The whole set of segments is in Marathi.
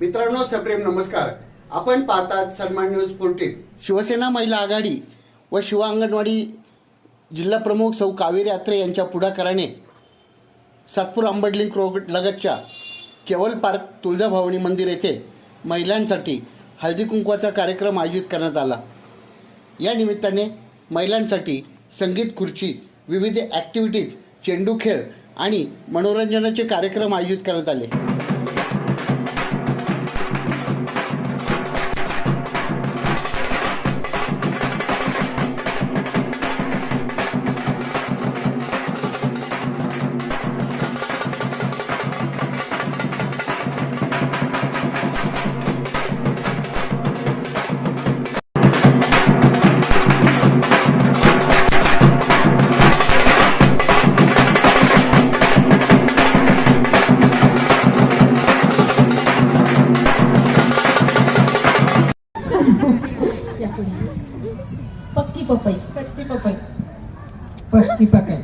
मित्रांनो सप्रेम नमस्कार. आपण पाहतात सन्मान न्यूज फोर्टीन शिवसेना महिला आघाडी व शिव अंगणवाडी जिल्हा प्रमुख सौ कावेरी आत्रे यांच्या पुढाकाराने सातपूर आंबडलिंक रोड लगतच्या केवल पार्क तुळजाभवानी मंदिर येथे महिलांसाठी हळदी कुंकवाचा कार्यक्रम आयोजित करण्यात आला. या निमित्ताने महिलांसाठी संगीत खुर्ची विविध ॲक्टिव्हिटीज चेंडू खेळ आणि मनोरंजनाचे कार्यक्रम आयोजित करण्यात आले. पपई. कच्ची पपई. पक्की पकाय.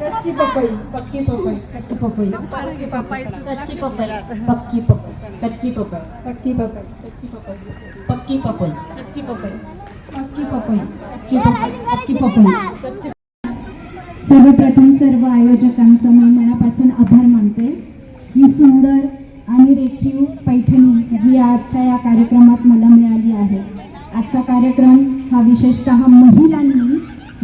कच्ची पपई. पक्की पपई. कच्ची पपई. पक्की पपई. कच्ची पपई. पक्की पपई. कच्ची पपई. पक्की पपई. कच्ची पपई. पक्की पपई. कच्ची पपई. पक्की पपई. कच्ची पपई. पक्की पपई. सर्वप्रथम सर्व आयोजकांचं मी मनापासून आभार मानते. ही सुंदर कार्यक्रम हा विशेषतः महिलांनी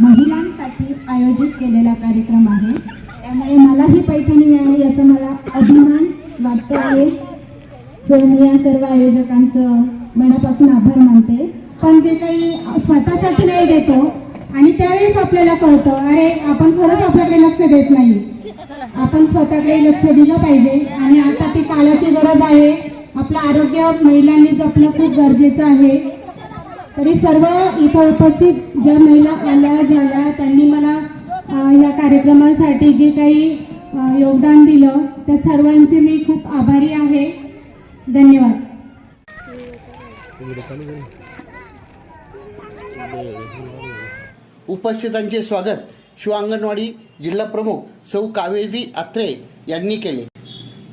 महिलांसाठी आयोजित केलेला कार्यक्रम आहे. त्यामुळे मला ही पैठणी मिळाली याचा मला अभिमान वाटतो आहे तर मी या सर्व आयोजकांचं मनापासून आभार मानते. पण जे काही स्वतःसाठी नाही देतो आणि त्यावेळेस आपल्याला कळतं अरे आपण खरंच आपल्याकडे लक्ष देत नाही. आपण स्वतःकडे लक्ष दिलं पाहिजे आणि आता ती काळाची गरज आहे. आपलं आरोग्य महिलांनी जपणं खूप गरजेचं आहे. तरी सर्व इथं उपस्थित ज्या महिला आल्या झाल्या त्यांनी मला या कार्यक्रमासाठी जे काही योगदान दिलं त्या सर्वांचे मी खूप आभारी आहे. धन्यवाद. उपस्थितांचे स्वागत शिव अंगणवाडी जिल्हा प्रमुख सौ कावेरी आत्रे यांनी केले.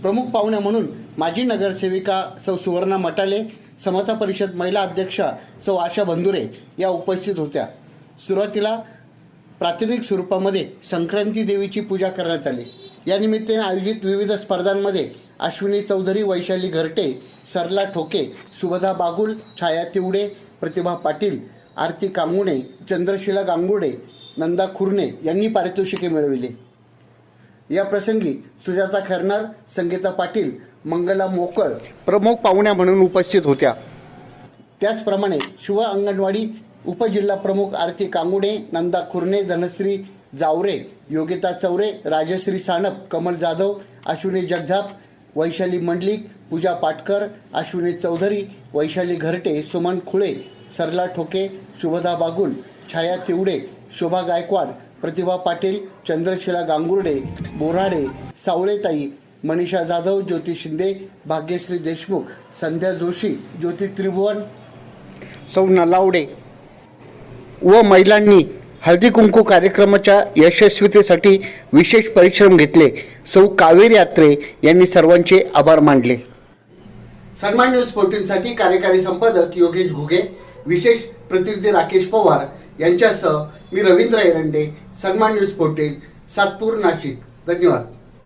प्रमुख पाहुण्या म्हणून माजी नगरसेविका सौ सुवर्णा मटाले समता परिषद महिला अध्यक्षा सौ आशा बंधुरे या उपस्थित होत्या. सुरुवातीला प्रातिनिक स्वरूपामध्ये संक्रांती देवीची पूजा करण्यात आली. या निमित्ताने आयोजित विविध स्पर्धांमध्ये अश्विनी चौधरी वैशाली घरटे सरला ठोके सुभदा बागुल छाया तिवडे प्रतिभा पाटील आरती कांगुणे चंद्रशिला गांगुडे नंदा खुर्णे यांनी पारितोषिके मिळविली. या प्रसंगी सुजाता खरनार संगीता पाटील मंगला मोकळ प्रमुख पाहुण्या म्हणून उपस्थित होत्या. त्याचप्रमाणे शिव अंगणवाडी उपजिल्हा प्रमुख आरती कांगुडे नंदा खुर्णे धनश्री जावरे योगिता चौरे राजश्री सानप कमल जाधव अश्विनी जगझाप वैशाली मंडलिक पूजा पाटकर अश्विनी चौधरी वैशाली घरटे सुमन खुळे सरला ठोके शुभदा बागुल छाया तिवडे शोभा गायकवाड प्रतिभा पाटील चंद्रशिला गांगुर्डे बोराडे सावळेताई मनीषा जाधव ज्योती शिंदे भाग्यश्री देशमुख संध्या जोशी ज्योती त्रिभुवन. सौ नलावडे व महिलांनी हळदी कुंकू कार्यक्रमाच्या यशस्वीतेसाठी विशेष परिश्रम घेतले. सौ कावेरी यात्रे यांनी सर्वांचे आभार मानले. सन्मान न्यूज फोर्टीनसाठी कार्यकारी संपादक योगेश घुगे विशेष प्रतिनिधी राकेश पवार यांच्यासह मी रवींद्र एरंडे सन्मान न्यूज पोर्टेल सातपूर नाशिक. धन्यवाद.